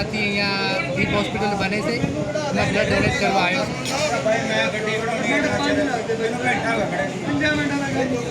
રાતથી અહીંયા દીપ હોસ્પિટલ બને છે મેં બ્લડ ડોનેટ કરવા આવ્યો છું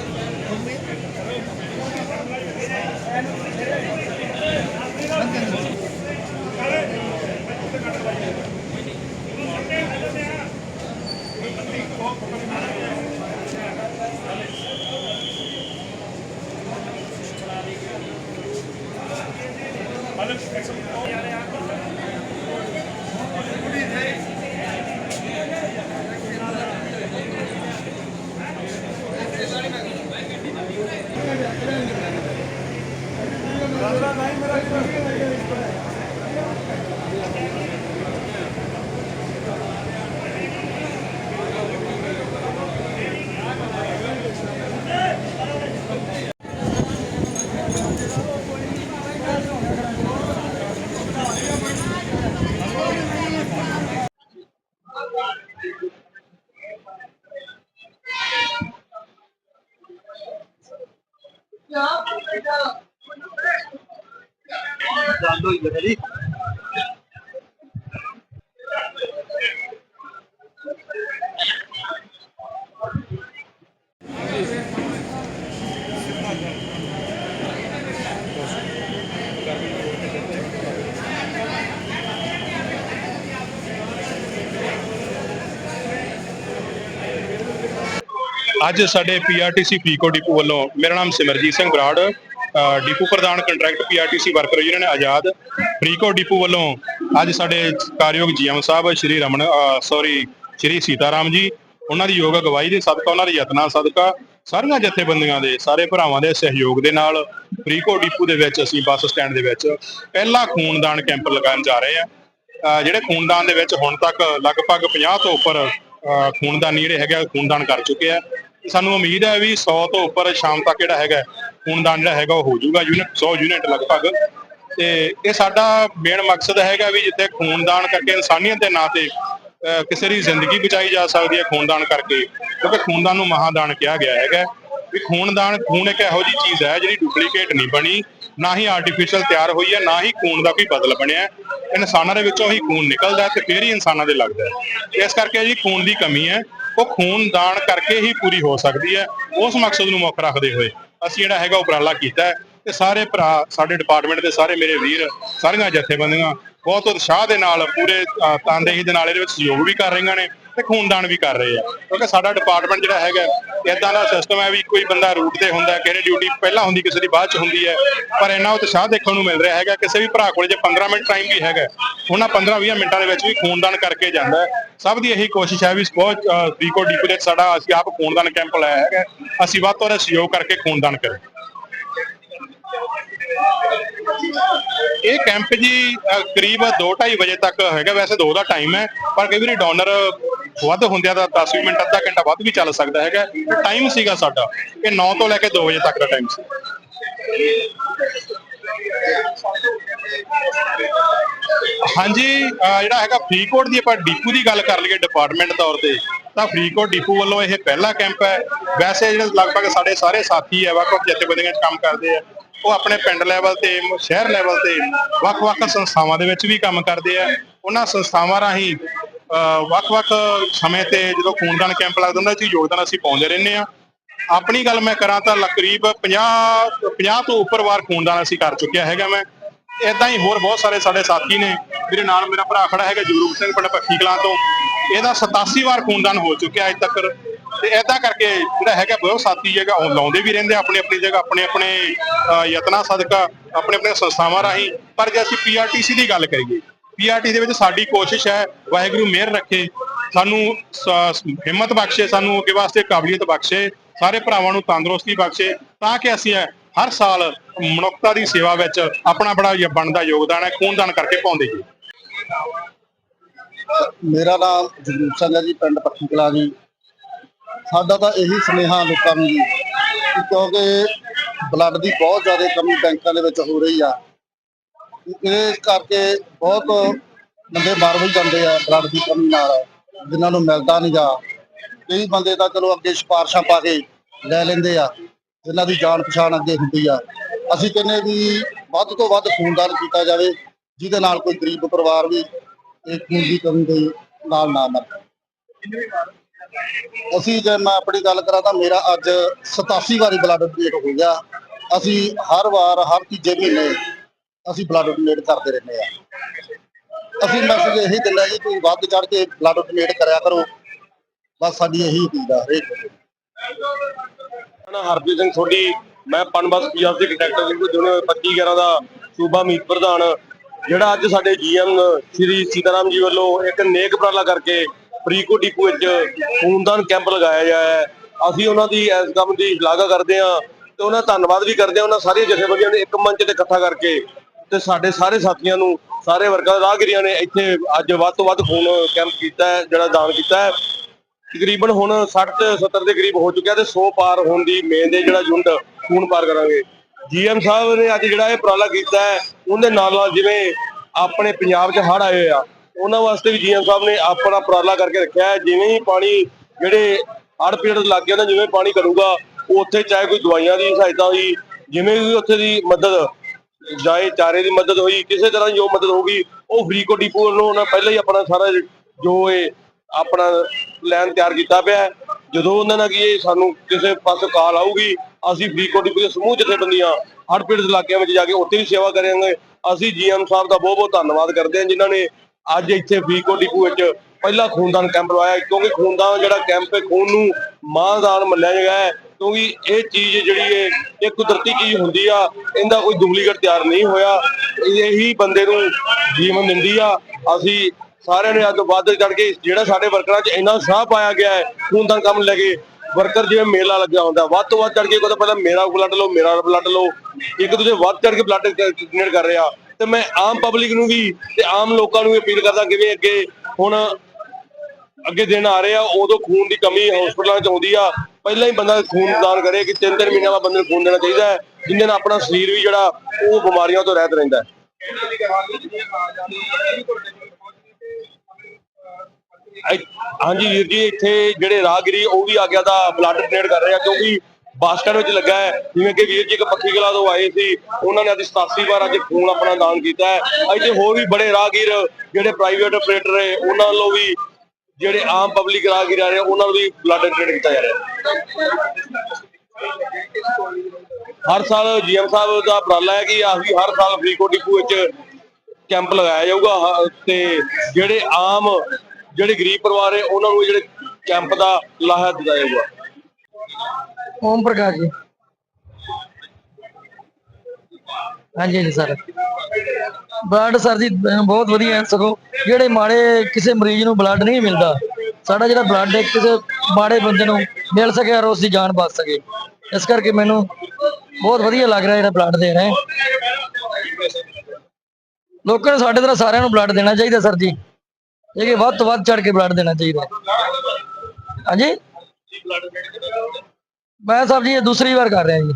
Yeah, ਗੱਲ ਹੋਈ ਹੈ ਜੀ। ਅੱਜ ਸਾਡੇ ਪੀਆਰਟੀਸੀ ਪੀਕੋ ਡਿਪੂ ਵੱਲੋਂ ਮੇਰਾ ਨਾਮ ਸਿਮਰਜੀਤ ਸਿੰਘ ਬਰਾੜ। ਡਿਪੂ ਪ੍ਰਧਾਨ contract PRTC worker union Azad Faridkot depot ਵੱਲੋਂ ਅੱਜ ਸਾਡੇ ਕਾਰਯੋਗ ਜੀਐਮ ਸਾਹਿਬ ਸ਼੍ਰੀ ਰਮਨ ਸੌਰੀ ਸ਼੍ਰੀ ਸੀਤਾਰਾਮ ਜੀ ਉਹਨਾਂ ਦੀ ਯੋਗ ਅਗਵਾਈ ਦੇ ਸਦਕਾ ਉਹਨਾਂ ਦੇ ਯਤਨਾਂ ਸਦਕਾ ਸਾਰੀਆਂ ਜਥੇਬੰਦੀਆਂ ਦੇ ਸਾਰੇ ਭਰਾਵਾਂ ਦੇ ਸਹਿਯੋਗ ਦੇ ਨਾਲ ਫਰੀਦਕੋਟ ਡਿਪੂ ਦੇ ਵਿੱਚ ਅਸੀਂ ਬੱਸ ਸਟੈਂਡ ਦੇ ਵਿੱਚ ਪਹਿਲਾ ਖੂਨਦਾਨ ਕੈਂਪ ਲਗਾਉਣ ਜਾ ਰਹੇ ਹਾਂ। ਅਹ ਜਿਹੜੇ ਖੂਨਦਾਨ ਦੇ ਵਿੱਚ ਹੁਣ ਤੱਕ ਲਗਭਗ 50 ਤੋਂ ਉੱਪਰ ਅਹ ਖੂਨਦਾਨੀ ਜਿਹੜੇ ਹੈਗੇ ਆ, ਖੂਨਦਾਨ ਕਰ ਚੁੱਕੇ ਆ। ਸਾਨੂੰ ਉਮੀਦ ਹੈ ਵੀ 100 ਤੋਂ ਉੱਪਰ ਸ਼ਾਮ ਤੱਕ ਜਿਹੜਾ ਹੈਗਾ, ਖੂਨਦਾਨ ਜਿਹੜਾ ਹੈਗਾ ਉਹ ਹੋ ਜਾਊਗਾ ਯੂਨਿਟ 100 ਯੂਨਿਟ ਲਗਭਗ। ਤੇ ਇਹ ਸਾਡਾ ਮੇਨ ਮਕਸਦ ਹੈਗਾ ਵੀ ਜਿੱਥੇ ਖੂਨਦਾਨ ਕਰਕੇ ਇਨਸਾਨੀਅਤ ਦੇ ਨਾਂ ਤੇ, ਅਹ, ਕਿਸੇ ਦੀ ਜ਼ਿੰਦਗੀ ਬਚਾਈ ਜਾ ਸਕਦੀ ਹੈ ਖੂਨਦਾਨ ਕਰਕੇ, ਕਿਉਂਕਿ ਖੂਨਦਾਨ ਨੂੰ ਮਹਾਦਾਨ ਕਿਹਾ ਗਿਆ ਹੈਗਾ। ਵੀ ਖੂਨਦਾਨ, ਖੂਨ ਇੱਕ ਇਹੋ ਜਿਹੀ ਚੀਜ਼ ਹੈ ਜਿਹੜੀ ਡੁਪਲੀਕੇਟ ਨਹੀਂ ਬਣੀ। ਨਾ ਹੀ ਆਰਟੀਫੀਸ਼ੀਅਲ ਤਿਆਰ ਹੋਈ ਹੈ, ਨਾ ਹੀ ਖੂਨ ਦਾ ਕੋਈ ਬਦਲ ਬਣਿਆ ਇਨਸਾਨਾਂ ਦੇ ਵਿੱਚੋਂ ਹੀ ਖੂਨ ਨਿਕਲਦਾ ਤੇ ਫਿਰ ਹੀ ਇਨਸਾਨਾਂ ਦੇ ਲੱਗਦਾ ਹੈ। ਇਸ ਕਰਕੇ ਜੀ ਖੂਨ ਦੀ ਕਮੀ ਹੈ। ਉਹ ਖੂਨ ਦਾਨ ਕਰਕੇ ਹੀ ਪੂਰੀ ਹੋ ਸਕਦੀ ਹੈ। ਉਸ ਮਕਸਦ ਨੂੰ ਮੁੱਖ ਰੱਖਦੇ ਹੋਏ ਅਸੀਂ ਜਿਹੜਾ ਹੈਗਾ ਉਪਰਾਲਾ ਕੀਤਾ ਹੈ ਤੇ ਸਾਰੇ ਭਰਾ, ਸਾਡੇ ਡਿਪਾਰਟਮੈਂਟ ਦੇ ਸਾਰੇ ਮੇਰੇ ਵੀਰ, ਸਾਰੀਆਂ ਜਥੇਬੰਦੀਆਂ ਬਹੁਤ ਉਤਸ਼ਾਹ ਦੇ ਨਾਲ ਪੂਰੇ ਤਨਦੇਹੀ ਦੇ ਨਾਲ ਇਹਦੇ ਵਿੱਚ ਸਹਿਯੋਗ ਵੀ ਕਰ ਰਹੀਆਂ ਨੇ। ਤੇ ਖੂਨਦਾਨ ਵੀ ਕਰ ਰਹੇ ਆ। ਕਿਉਂਕਿ ਸਾਡਾ ਡਿਪਾਰਟਮੈਂਟ ਜਿਹੜਾ ਹੈਗਾ ਇਦਾਂ ਦਾ ਸਿਸਟਮ ਹੈ ਵੀ ਕੋਈ ਬੰਦਾ ਰੂਟ ਤੇ ਹੁੰਦਾ ਕਿਸੇ ਡਿਊਟੀ ਪਹਿਲਾਂ ਹੁੰਦੀ ਕਿਸੇ ਦੀ ਬਾਅਦ ਚ ਹੁੰਦੀ ਹੈ। ਪਰ ਇੰਨਾ ਉਤਸ਼ਾਹ ਦੇਖਣ ਨੂੰ ਮਿਲ ਰਿਹਾ ਹੈਗਾ ਕਿਸੇ ਵੀ ਭਰਾ ਕੋਲ ਜੇ 15 ਮਿੰਟ ਟਾਈਮ ਵੀ ਹੈਗਾ ਉਹਨਾਂ 15-20 ਮਿੰਟਾਂ ਦੇ ਵਿੱਚ ਵੀ ਖੂਨਦਾਨ ਕਰਕੇ ਜਾਂਦਾ ਸਭ ਦੀ ਇਹੀ ਕੋਸ਼ਿਸ਼ ਹੈ ਵੀ ਬਹੁਤ ਫਰੀਕੋ ਡੀਪੂ ਦੇ ਸਾਡਾ ਅਸੀਂ ਆਪ ਖੂਨਦਾਨ ਕੈਂਪ ਲਾਇਆ ਹੈਗਾ ਅਸੀਂ ਵੱਧ ਤੋਂ ਵੱਧ ਸਹਿਯੋਗ ਕਰਕੇ ਖੂਨਦਾਨ ਕਰੀਏ। ਇਹ ਕੈਂਪ ਜੀ ਅ, ਕਰੀਬ 2:30 ਵਜੇ ਤੱਕ ਹੈਗਾ ਵੈਸੇ 2 ਦਾ ਟਾਈਮ ਹੈ ਪਰ ਕਈ ਵਾਰੀ ਡੋਨਰ ਵੱਧ ਹੁੰਦਿਆਂ ਤਾਂ 10 ਮਿੰਟ, ਅੱਧਾ ਘੰਟਾ ਵੱਧ ਵੀ ਚੱਲ ਸਕਦਾ ਹੈਗਾ। ਟਾਈਮ ਸੀਗਾ ਸਾਡਾ। ਇਹ 9 ਤੋਂ ਲੈ ਕੇ 2 ਵਜੇ ਤੱਕ ਦਾ ਟਾਈਮ ਸੀ। ਹਾਂਜੀ ਜਿਹੜਾ ਹੈਗਾ ਫਰੀਦਕੋਟ ਦੀ ਆਪਾਂ ਡੀਪੂ ਦੀ ਗੱਲ ਕਰ ਲਈਏ ਡਿਪਾਰਟਮੈਂਟ ਤੌਰ ਤੇ, ਤਾਂ ਫਰੀਦਕੋਟ ਡੀਪੂ ਵੱਲੋਂ ਇਹ ਪਹਿਲਾ ਕੈਂਪ ਹੈ। ਵੈਸੇ ਜਿਹੜੇ ਲਗਭਗ ਸਾਡੇ ਸਾਰੇ ਸਾਥੀ ਹੈ ਵੱਖ-ਵੱਖ ਜਥੇਬੰਦੀਆਂ 'ਚ ਕੰਮ ਕਰਦੇ ਆ। ਉਹ ਆਪਣੇ ਪਿੰਡ ਲੈਵਲ ਤੇ, ਸ਼ਹਿਰ ਲੈਵਲ ਤੇ ਵੱਖ-ਵੱਖ ਸੰਸਥਾਵਾਂ ਦੇ ਵਿੱਚ ਵੀ ਕੰਮ ਕਰਦੇ ਆ। ਉਹਨਾਂ ਸੰਸਥਾਵਾਂ ਰਾਹੀਂ ਵੱਖ-ਵੱਖ ਸਮੇਂ ਤੇ ਜਦੋਂ ਖੂਨਦਾਨ ਕੈਂਪ ਲੱਗਦਾ ਹੁੰਦਾ 'ਚ ਯੋਗਦਾਨ ਅਸੀਂ ਪਾਉਂਦੇ ਰਹਿੰਦੇ ਆ ਆਪਣੀ ਗੱਲ ਮੈਂ ਕਰਾਂ ਤਾਂ ਲਕਰੀਬ 50 50 ਤੋਂ ਉੱਪਰ ਵਾਰ ਖੂਨਦਾਨ ਅਸੀਂ ਕਰ ਚੁੱਕਿਆ ਹੈਗਾ ਮੈਂ। ਇਦਾਂ ਹੀ ਹੋਰ ਬਹੁਤ ਸਾਰੇ ਸਾਡੇ ਸਾਥੀ ਨੇ ਮੇਰੇ ਨਾਲ ਮੇਰਾ ਭਰਾ ਖੜਾ ਹੈਗਾ ਜਗਰੂਪ ਸਿੰਘ ਪਿੰਡ ਪੱਖੀ ਕਲਾਂ ਤੋਂ। ਇਹਦਾ 87 ਵਾਰ ਖੂਨਦਾਨ ਹੋ ਚੁੱਕਿਆ ਅੱਜ ਤੱਕ। ਤੇ ਇਦਾਂ ਕਰਕੇ ਜਿਹੜਾ ਹੈਗਾ ਬਹੁਤ ਸਾਥੀ ਜਗ੍ਹਾ ਉਹ ਲਾਉਂਦੇ ਵੀ ਰਹਿੰਦੇ ਆਪਣੀ ਆਪਣੀ ਜਗ੍ਹਾ ਆਪਣੇ ਆਪਣੇ ਅ, ਯਤਨਾਂ ਸਦਕਾ ਆਪਣੇ ਆਪਣੇ ਸੰਸਥਾਵਾਂ ਰਾਹੀਂ। ਪਰ ਜੇ ਅਸੀਂ ਪੀਆਰਟੀਸੀ ਦੀ ਗੱਲ ਕਰੀਏ ਪੀਆਰਟੀ ਦੇ ਵਿੱਚ ਸਾਡੀ ਕੋਸ਼ਿਸ਼ ਹੈ, ਵਾਹਿਗੁਰੂ ਮਿਹਰ ਰੱਖੇ, ਸਾਨੂੰ ਸ- ਹਿੰਮਤ ਬਖਸ਼ੇ, ਸਾਨੂੰ ਅੱਗੇ ਵਾਸਤੇ ਕਾਬਲੀਅਤ ਬਖਸ਼ੇ, ਸਾਰੇ ਭਰਾਵਾਂ ਨੂੰ ਤੰਦਰੁਸਤੀ ਬਖਸ਼ੇ, ਤਾਂ ਕਿ ਅਸੀਂ ਹਰ ਸਾਲ ਮਨੁੱਖਤਾ ਦੀ ਸੇਵਾ ਵਿੱਚ ਆਪਣਾ ਬੜਾ ਬਣਦਾ ਯੋਗਦਾਨ ਹੈ, ਖੂਨਦਾਨ ਕਰਕੇ ਪਾਉਂਦੇ ਜੀ। ਮੇਰਾ ਨਾਮ ਜਗਰੂਪ ਸਿੰਘ ਹੈ ਜੀ, ਪਿੰਡ ਪੱਖੀ ਕਲਾਂ ਜੀ। ਸਾਡਾ ਤਾਂ ਇਹੀ ਸੁਨੇਹਾ ਲੋਕਾਂ ਨੂੰ ਜੀ ਕਿਉਂਕਿ ਬਲੱਡ ਦੀ ਬਹੁਤ ਜ਼ਿਆਦਾ ਕਮੀ ਬੈਂਕਾਂ ਦੇ ਵਿੱਚ ਹੋ ਰਹੀ ਆ। ਇਸ ਕਰਕੇ ਬਹੁਤ ਬੰਦੇ ਮਰ ਵੀ ਜਾਂਦੇ ਆ ਬਲੱਡ ਦੀ ਕਮੀ ਨਾਲ, ਜਿਨ੍ਹਾਂ ਨੂੰ ਮਿਲਦਾ ਨਹੀਂ ਗਾ ਕਈ ਬੰਦੇ ਤਾਂ ਚਲੋ ਅੱਗੇ ਸਿਫਾਰਸ਼ਾਂ ਪਾ ਕੇ ਲੈ ਲੈਂਦੇ ਆ, ਜਿਨ੍ਹਾਂ ਦੀ ਜਾਣ ਪਛਾਣ ਅੱਗੇ ਹੁੰਦੀ ਆ। ਅਸੀਂ ਕਹਿੰਦੇ ਵੀ ਵੱਧ ਤੋਂ ਵੱਧ ਖੂਨਦਾਨ ਕੀਤਾ ਜਾਵੇ, ਜਿਹਦੇ ਨਾਲ ਕੋਈ ਗਰੀਬ ਪਰਿਵਾਰ ਵੀ ਇਹ ਖੂਨ ਦੀ ਕਮੀ ਦੇ ਨਾਲ ਨਾ ਮਰੇ। ਅਸੀਂ ਜੇ ਮੈਂ ਆਪਣੀ ਗੱਲ ਕਰਾਂ ਤਾਂ ਮੇਰਾ ਅੱਜ 87 ਵਾਰੀ ਬਲੱਡ ਡੋਨੇਟ ਹੋ ਗਿਆ। ਅਸੀਂ ਹਰ ਵਾਰ, ਹਰ ਤੀਜੇ ਮਹੀਨੇ ਅਸੀਂ ਬਲੱਡ ਡੋਨੇਟ ਕਰਦੇ ਰਹਿੰਦੇ ਆ ਅਸੀਂ ਮੈਸੇਜ ਇਹੀ ਦਿੰਦੇ ਜੀ, ਤੁਸੀਂ ਵੱਧ ਚੜ ਕੇ ਬਲੱਡ ਡੋਨੇਟ ਕਰਿਆ ਕਰੋ। ਬਸ ਸਾਡੀ ਇਹੀ ਅਪੀਲ ਆ, ਹਰੇਕ ਨਾ ਹਰਪ੍ਰੀਤ ਸਿੰਘ ਸੋਢੀ ਮੈਂ ਪਨਬਸ ਪੀਆਰਸੀ ਕੰਟਰੈਕਟਰ ਲਿੰਕ ਜੁਨੇ 25 11 ਦਾ ਸੂਬਾ ਮੀਤ ਪ੍ਰਧਾਨ। ਜਿਹੜਾ ਅੱਜ ਸਾਡੇ ਜੀਐਮ ਸ਼੍ਰੀ ਸੀਤਾਰਾਮ ਜੀ ਵੱਲੋਂ ਇੱਕ ਨੇਕ ਉਪਰਾਲਾ ਕਰਕੇ ਫਰੀਕੋ ਡਿਪੂ ਵਿੱਚ ਖੂਨਦਾਨ ਕੈਂਪ ਲਗਾਇਆ ਗਿਆ ਹੈ। ਅਸੀਂ ਉਹਨਾਂ ਦੀ ਇਸ ਕੰਮ ਦੀ ਸ਼ਲਾਘਾ ਕਰਦੇ ਹਾਂ ਤੇ ਉਹਨਾਂ ਦਾ ਧੰਨਵਾਦ ਵੀ ਕਰਦੇ ਹਾਂ। ਉਹਨਾਂ ਸਾਰੀਆਂ ਜਥੇਬੰਦੀਆਂ ਨੇ ਇੱਕ ਮੰਚ ਤੇ ਇਕੱਠਾ ਕਰਕੇ ਤੇ ਸਾਡੇ ਸਾਰੇ ਸਾਥੀਆਂ ਨੂੰ, ਸਾਰੇ ਵਰਗਾਂ ਰਾਹਗੀਰੀਆਂ ਨੇ ਇੱਥੇ ਅੱਜ ਵੱਧ ਤੋਂ ਵੱਧ ਖੂਨ ਕੈਂਪ ਕੀਤਾ ਹੈ, ਜਿਹੜਾ ਦਾਨ ਕੀਤਾ ਹੈ। ਤਕਰੀਬਨ ਹੁਣ 60 ਤੇ 70 ਦੇ ਕਰੀਬ ਹੋ ਚੁੱਕਿਆ ਤੇ 100 ਪਾਰ ਹੋਣ ਦੀ ਮੇਨ ਦੇ ਜਿਹੜਾ ਯੂਨਿਟ ਖੂਨ ਪਾਰ ਕਰਾਂਗੇ। ਜੀਐਮ ਸਾਹਿਬ ਨੇ ਅੱਜ ਜਿਹੜਾ ਇਹ ਉਪਰਾਲਾ ਕੀਤਾ ਹੈ, ਉਹਦੇ ਨਾਲ ਨਾਲ ਜਿਵੇਂ ਆਪਣੇ ਪੰਜਾਬ 'ਚ ਹੜ੍ਹ ਆਏ ਆ, ਉਹਨਾਂ ਵਾਸਤੇ ਵੀ ਜੀਐਮ ਸਾਹਿਬ ਨੇ ਆਪਣਾ ਉਪਰਾਲਾ ਕਰਕੇ ਰੱਖਿਆ ਹੈ। ਜਿਵੇਂ ਹੀ ਪਾਣੀ ਜਿਹੜੇ ਹੜ੍ਹ ਪੀੜਤ ਇਲਾਕਿਆਂ ਦਾ ਜਿਵੇਂ ਪਾਣੀ ਕਰੂਗਾ ਉੱਥੇ ਚਾਹੇ ਕੋਈ ਦਵਾਈਆਂ ਦੀ ਸਹਾਇਤਾ ਹੋਈ ਜਿਵੇਂ ਵੀ ਉੱਥੇ ਦੀ ਮਦਦ ਜਾਏ, ਚਾਰੇ ਦੀ ਮਦਦ ਹੋਈ, ਕਿਸੇ ਤਰ੍ਹਾਂ ਦੀ ਜੋ ਮਦਦ ਹੋ ਗਈ, ਉਹ ਫਰੀਕੋ ਡਿਪੂ ਵੱਲੋਂ ਉਹਨਾਂ ਪਹਿਲਾਂ ਹੀ ਆਪਣਾ ਸਾਰਾ ਜੋ ਇਹ ਆਪਣਾ ਪਲਾਨ ਤਿਆਰ ਕੀਤਾ ਪਿਆ ਜਦੋਂ ਉਹਨਾਂ ਨਾਲ ਕੀ ਸਾਨੂੰ ਕਿਸੇ ਪਾਸੇ ਕਾਲ ਆਊਗੀ, ਅਸੀਂ ਫਰੀਕੋ ਡਿਪੂ ਦੇ ਸਮੂਹ ਜਥੇਬੰਦੀਆਂ ਹੜ੍ਹ ਪੀੜਤ ਇਲਾਕਿਆਂ ਵਿੱਚ ਜਾ ਕੇ ਉੱਥੇ ਵੀ ਸੇਵਾ ਕਰਾਂਗੇ। ਅਸੀਂ ਜੀਐਮ ਸਾਹਿਬ ਦਾ ਬਹੁਤ ਬਹੁਤ ਧੰਨਵਾਦ ਕਰਦੇ ਹਾਂ ਜਿਨ੍ਹਾਂ ਨੇ ਅੱਜ ਇੱਥੇ ਫਰੀਕੋ ਡਿਪੂ ਵਿੱਚ ਪਹਿਲਾ ਖੂਨਦਾਨ ਕੈਂਪ ਲਵਾਇਆ, ਕਿਉਂਕਿ ਖੂਨਦਾਨ ਜਿਹੜਾ ਕੈਂਪ ਹੈ, ਖੂਨ ਨੂੰ ਮਾਂ ਮਾਨਦਾਨ ਮੰਨਿਆ ਗਿਆ ਹੈ। ਕਿਉਂਕਿ ਇਹ ਚੀਜ਼ ਜਿਹੜੀ ਹੈ ਇਹ ਕੁਦਰਤੀ ਚੀਜ਼ ਹੁੰਦੀ ਆ, ਇਹਦਾ ਕੋਈ ਡੁਪਲੀਕੇਟ ਤਿਆਰ ਨਹੀਂ ਹੋਇਆ। ਇਹੀ ਬੰਦੇ ਨੂੰ ਜੀਵਨ ਦਿੰਦੀ ਆ। ਅਸੀਂ ਸਾਰਿਆਂ ਨੇ ਅੱਜ ਵੱਧ ਚੜ ਕੇ ਜਿਹੜਾ ਸਾਡੇ ਵਰਕਰਾਂ 'ਚ ਇੰਨਾ ਸਾਹ ਪਾਇਆ ਗਿਆ ਹੈ ਖੂਨਦਾਨ ਕੰਮ ਲੈ ਕੇ ਵਰਕਰ ਜਿਵੇਂ ਮੇਲਾ ਲੱਗਿਆ ਹੁੰਦਾ। ਵੱਧ ਤੋਂ ਵੱਧ ਚੜ ਕੇ ਕੋਈ ਪਹਿਲਾਂ ਮੇਰਾ ਬਲੱਡ ਲਓ, ਮੇਰਾ ਬਲੱਡ ਲਓ। ਇੱਕ ਦੂਜੇ ਵੱਧ ਚੜ ਕੇ ਬਲੱਡ ਡੋਨੇਟ ਕਰ ਰਿਹਾ ਤੇ ਮੈਂ ਆਮ ਪਬਲਿਕ ਨੂੰ ਵੀ ਤੇ ਆਮ ਲੋਕਾਂ ਨੂੰ ਵੀ ਅਪੀਲ ਕਰਦਾ ਕਿਵੇਂ ਅੱਗੇ ਹੁਣ ਅੱਗੇ ਦਿਨ ਆ ਰਹੇ ਆ, ਉਦੋਂ ਖੂਨ ਦੀ ਕਮੀ ਹਸਪਤਾਲਾਂ 'ਚ ਆਉਂਦੀ ਆ। ਪਹਿਲਾਂ ਹੀ ਬੰਦਾ ਖੂਨ ਦਾਨ ਕਰੇ ਕਿ ਤਿੰਨ ਤਿੰਨ ਮਹੀਨਿਆਂ ਬਾਅਦ ਬੰਦੇ ਨੂੰ ਖੂਨ ਦੇਣਾ ਚਾਹੀਦਾ ਹੈ ਜਿੰਦੇ ਨਾਲ ਆਪਣਾ ਸਰੀਰ ਵੀ ਜਿਹੜਾ, ਉਹ ਬਿਮਾਰੀਆਂ ਤੋਂ ਰਹਿਤ ਰਹਿੰਦਾ ਹੈ। ਇੱਥੇ- ਹਾਂਜੀ ਵੀਰ ਜੀ, ਇੱਥੇ ਜਿਹੜੇ ਰਾਹਗੀਰੀ, ਉਹ ਵੀ ਆ ਗਿਆ ਦਾ ਬਲੱਡ ਡੋਨੇਟ ਕਰ ਰਹੇ ਆ, ਕਿਉਂਕਿ ਬੱਸ ਵਿੱਚ ਲੱਗਾ ਹੈ। ਜਿਵੇਂ ਕਿ ਵੀਰ ਜੀ ਇੱਕ ਪੱਖੀ ਕਲਾ ਤੋਂ ਆਏ ਸੀ, ਉਹਨਾਂ ਨੇ ਅੱਜ 87 ਵਾਰ ਅੱਜ ਖੂਨ ਆਪਣਾ ਦਾਨ ਕੀਤਾ ਹੈ। ਇੱਥੇ ਹੋਰ ਵੀ ਬੜੇ ਰਾਹਗੀਰ, ਜਿਹੜੇ ਪ੍ਰਾਈਵੇਟ ਆਪਰੇਟਰ ਹੈ ਉਹਨਾਂ ਵੱਲੋਂ ਵੀ ਜਿਹੜੇ ਆਮ ਪਬਲਿਕ ਰਾਹਗੀਰ ਆ ਰਹੇ ਉਹਨਾਂ ਨੂੰ ਵੀ ਬਲੱਡ ਡੋਨੇਟ ਕੀਤਾ ਜਾ ਰਿਹਾ ਹਰ ਸਾਲ ਜੀਐਮ ਸਾਹਿਬ ਦਾ ਉਪਰਾਲਾ ਹੈ ਕਿ ਅਸੀਂ ਹਰ ਸਾਲ ਫਰੀਦਕੋਟ ਡਿਪੂ ਵਿੱਚ ਕੈਂਪ ਲਗਾਇਆ ਜਾਊਗਾ ਤੇ ਜਿਹੜੇ ਆਮ, ਜਿਹੜੇ ਗਰੀਬ ਪਰਿਵਾਰ ਹੈ ਉਹਨਾਂ ਨੂੰ ਜਿਹੜੇ ਕੈਂਪ ਦਾ ਲਾਹਾ ਦਿੱਤਾ ਜਾਊਗਾ। ਓਮ ਪ੍ਰਕਾਸ਼ ਜੀ। ਹਾਂਜੀ ਹਾਂਜੀ, ਸਰ। ਬਲੱਡ ਸਰ ਜੀ ਬਹੁਤ ਵਧੀਆ ਹੈ, ਸਗੋਂ ਜਿਹੜੇ ਮਾੜੇ ਕਿਸੇ ਮਰੀਜ਼ ਨੂੰ ਬਲੱਡ ਨਹੀਂ ਮਿਲਦਾ, ਸਾਡਾ ਜਿਹੜਾ ਬਲੱਡ ਹੈ, ਕਿਸੇ ਮਾੜੇ ਬੰਦੇ ਨੂੰ ਮਿਲ ਸਕੇ ਔਰ ਉਸ ਦੀ ਜਾਨ ਬਚ ਸਕੇ। ਇਸ ਕਰਕੇ ਮੈਨੂੰ ਬਹੁਤ ਵਧੀਆ ਲੱਗ ਰਿਹਾ ਜਿਹੜਾ ਬਲੱਡ ਦੇ ਰਹੇ ਲੋਕਾਂ ਨੂੰ ਸਾਡੇ ਤਰ੍ਹਾਂ ਸਾਰਿਆਂ ਨੂੰ ਬਲੱਡ ਦੇਣਾ ਚਾਹੀਦਾ ਸਰ ਜੀ। ਇਹ ਕਿ ਵੱਧ ਤੋਂ ਵੱਧ ਚੜ ਕੇ ਬਲੱਡ ਦੇਣਾ ਚਾਹੀਦਾ ਹਾਂਜੀ? ਮੈਂ ਸਾਹਿਬ ਜੀ ਇਹ ਦੂਸਰੀ ਵਾਰ ਕਰ ਰਿਹਾ ਜੀ।